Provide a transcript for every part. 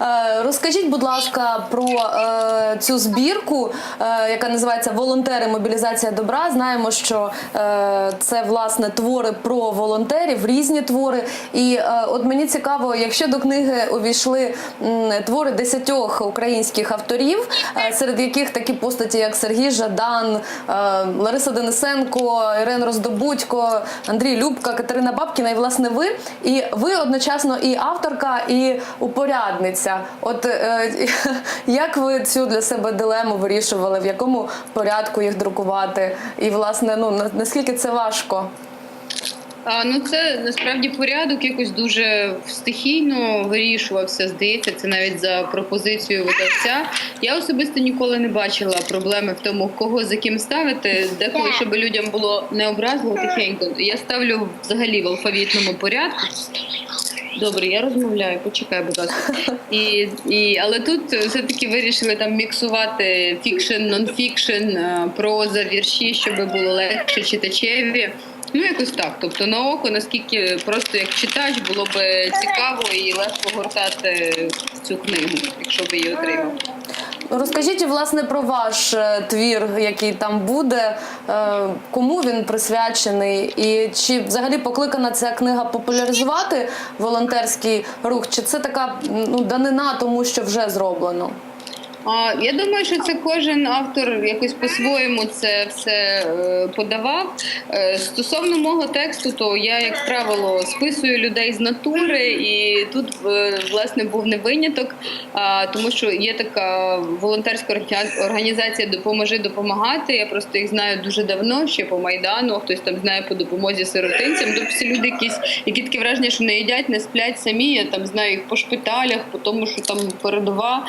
Е, Розкажіть, будь ласка, про е, цю збірку, е, яка називається Волонтери мобілізація добра. Знаємо, що е, це власне твори про волонтерів, різні твори. І е, от мені цікаво, якщо до книги увійшли м, твори десятьох українських авторів, е, серед яких такі постаті, як Сергій Жадан, е, Лариса Денисенко, Ірен Роздобудько, Андрій Любка, Катерина Бабкіна, і власне ви. І ви одночасно і авторка, і упорядниця. От е, як ви цю для себе дилему вирішували, в якому порядку їх друкувати? І власне, ну на- наскільки це важко? А, ну це насправді порядок якось дуже стихійно вирішувався. Здається, це навіть за пропозицією видавця. Я особисто ніколи не бачила проблеми в тому, кого за ким ставити. Деколи, щоб людям було не образливо тихенько. Я ставлю взагалі в алфавітному порядку. Добре, я розмовляю, почекай, будь ласка. І, і, але тут все таки вирішили там міксувати фікшн, нонфікшн, е, проза, вірші, щоб було легше читачеві. Ну, якось так. Тобто на око, наскільки просто як читач було б цікаво і легко гортати цю книгу, якщо б її отримав. Розкажіть власне про ваш е, твір, який там буде, е, кому він присвячений, і чи взагалі покликана ця книга популяризувати волонтерський рух, чи це така ну данина тому, що вже зроблено? Я думаю, що це кожен автор якось по-своєму це все е, подавав. Е, стосовно мого тексту, то я, як правило, списую людей з натури, і тут е, власне був не виняток, тому що є така волонтерська організація Допоможи допомагати. Я просто їх знаю дуже давно, ще по майдану. Хтось там знає по допомозі сиротинцям. Тобто всі люди якісь, які таке враження, що не їдять, не сплять самі. Я там знаю їх по шпиталях, по тому, що там передова.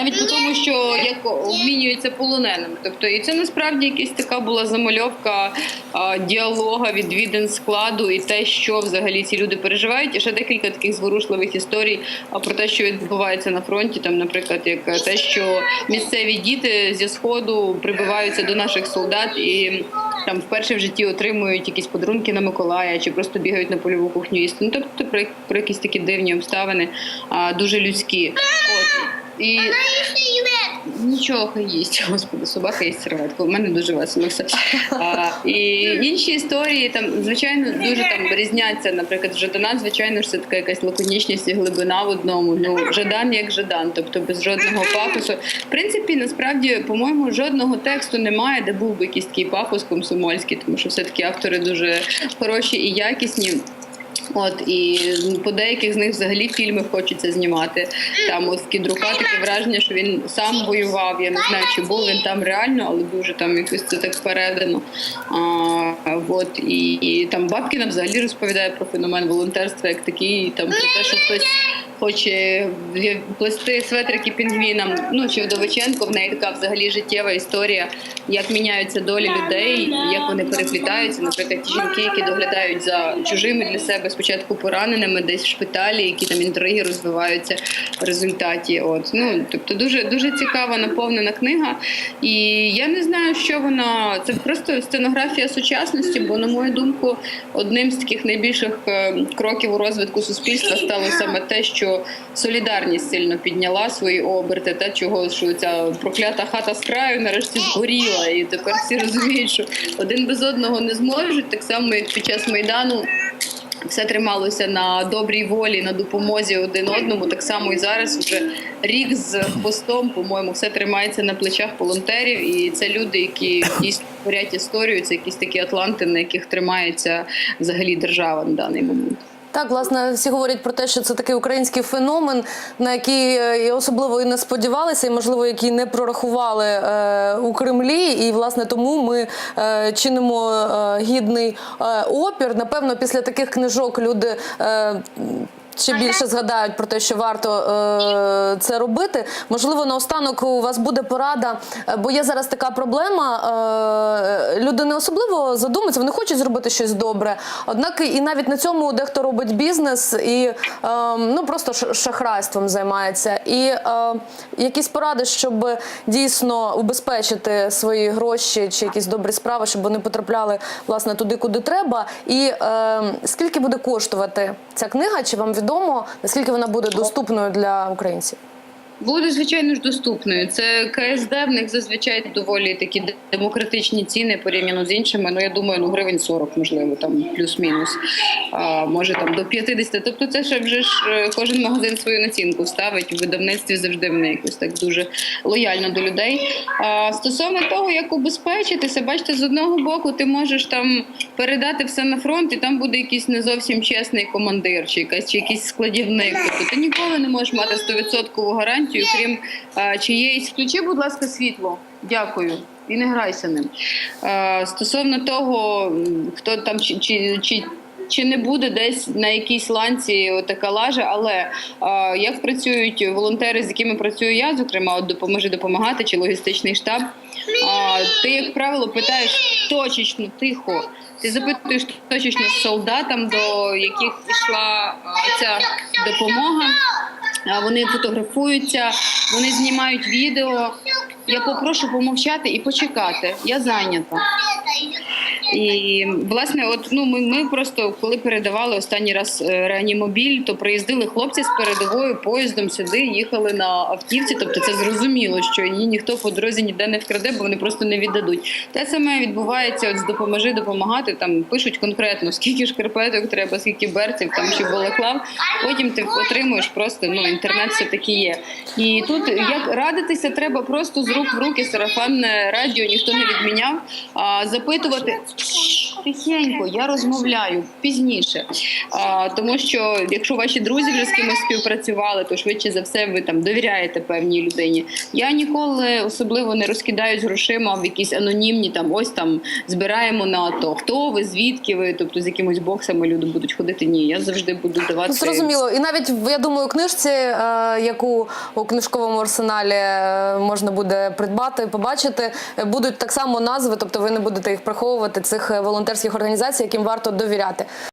Навіть по тому, що як обмінюються полоненими. Тобто, і це насправді якась така була замальовка а, діалога, відвідин складу і те, що взагалі ці люди переживають. І ще декілька таких зворушливих історій про те, що відбувається на фронті. Там, наприклад, як те, що місцеві діти зі сходу прибиваються до наших солдат і. Там вперше в житті отримують якісь подарунки на Миколая чи просто бігають на польову кухню. Ну тобто про, про якісь такі дивні обставини, а, дуже людські. От і нічого хай їсть, господи, собака їсть серветку. У мене дуже весело все. А, і інші історії там, звичайно, дуже там різняться. Наприклад, Жадана, звичайно, ж це така якась лаконічність і глибина в одному. Ну, Жадан як Жадан, тобто без жодного пафосу. В принципі, насправді, по-моєму, жодного тексту немає, де був би якийсь такий пафос комсомольський, тому що все-таки автори дуже хороші і якісні. От і по деяких з них взагалі фільми хочеться знімати. Там от кідрука таке враження, що він сам воював. Я не знаю, чи був він там реально, але дуже там якось це так передано. А, от і, і там Бабкіна взагалі розповідає про феномен волонтерства як такий, і там про те, що хтось хоче плести светрики пінгвінам. Ну чи Вдовиченко, в неї така взагалі життєва історія, як міняються долі людей, як вони переплітаються. Наприклад, ті жінки, які доглядають за чужими для себе спочатку пораненими, десь в шпиталі, які там інтриги розвиваються в результаті. От ну тобто, дуже дуже цікава наповнена книга. І я не знаю, що вона це просто сценографія сучасності, бо на мою думку, одним з таких найбільших е, кроків у розвитку суспільства стало саме те, що солідарність сильно підняла свої оберти, та чого що ця проклята хата з краю нарешті згоріла, і тепер всі розуміють, що один без одного не зможуть, так само як під час майдану. Все трималося на добрій волі, на допомозі один одному. Так само і зараз вже рік з хвостом, по-моєму, все тримається на плечах волонтерів. І це люди, які дійсно творять історію. Це якісь такі атланти, на яких тримається взагалі держава на даний момент. Так, власне, всі говорять про те, що це такий український феномен, на який е, особливо і не сподівалися, і можливо, який не прорахували е, у Кремлі. І власне тому ми е, чинимо е, гідний е, опір. Напевно, після таких книжок люди. Е, Ще більше згадають про те, що варто е, це робити. Можливо, наостанок у вас буде порада, е, бо є зараз така проблема. Е, люди не особливо задумуються, вони хочуть зробити щось добре. Однак і навіть на цьому дехто робить бізнес і е, ну просто шахрайством займається. І е, якісь поради, щоб дійсно убезпечити свої гроші чи якісь добрі справи, щоб вони потрапляли власне туди, куди треба. І е, скільки буде коштувати ця книга? Чи вам відомо, наскільки вона буде доступною для українців? Буде звичайно ж доступною. Це КСД в них зазвичай доволі такі демократичні ціни порівняно з іншими. Ну я думаю, ну гривень 40, можливо, там плюс-мінус. А може там до 50. Тобто, це ще вже ж е, кожен магазин свою націнку ставить. У видавництві завжди вони якось так дуже лояльно до людей. А стосовно того, як убезпечитися, бачите, з одного боку ти можеш там передати все на фронт, і там буде якийсь не зовсім чесний командир, чи якась чи якийсь складівник. Тобто ти ніколи не можеш мати 100% гарантію, крім а, чиєїсь. Включи, будь ласка, світло. Дякую. І не грайся ним. А, стосовно того, хто там чи, чи, чи чи не буде десь на якійсь ланці така лажа, але а, як працюють волонтери, з якими працюю я, зокрема, от допоможи допомагати чи логістичний штаб. Ти, як правило, питаєш точечно, тихо. Ти запитуєш точечно солдатам, до яких йшла ця допомога. Вони фотографуються, вони знімають відео. Я попрошу помовчати і почекати. Я зайнята. І власне, от ну ми, ми просто коли передавали останній раз е, реанімобіль, то приїздили хлопці з передовою поїздом сюди, їхали на автівці. Тобто це зрозуміло, що її ніхто по дорозі ніде не вкраде, бо вони просто не віддадуть. Те саме відбувається. От з допоможи допомагати. Там пишуть конкретно скільки шкарпеток треба, скільки берців там чи балаклав. Потім ти отримуєш просто ну інтернет все таки є. І тут як радитися, треба просто з рук в руки сарафанне радіо ніхто не відміняв. А запитувати тихенько, я розмовляю пізніше. А, тому що якщо ваші друзі вже з кимось співпрацювали, то швидше за все ви там довіряєте певній людині. Я ніколи особливо не розкидаюсь грошима в якісь анонімні там ось там збираємо на АТО. Хто ви, звідки ви? Тобто з якимось боксами люди будуть ходити. Ні, я завжди буду давати. Ну, зрозуміло. І навіть я думаю, у книжці, е, яку у книжковому арсеналі е, можна буде придбати, побачити, е, будуть так само назви, тобто ви не будете їх приховувати цих е, волонтерських організацій, яким варто довіряти.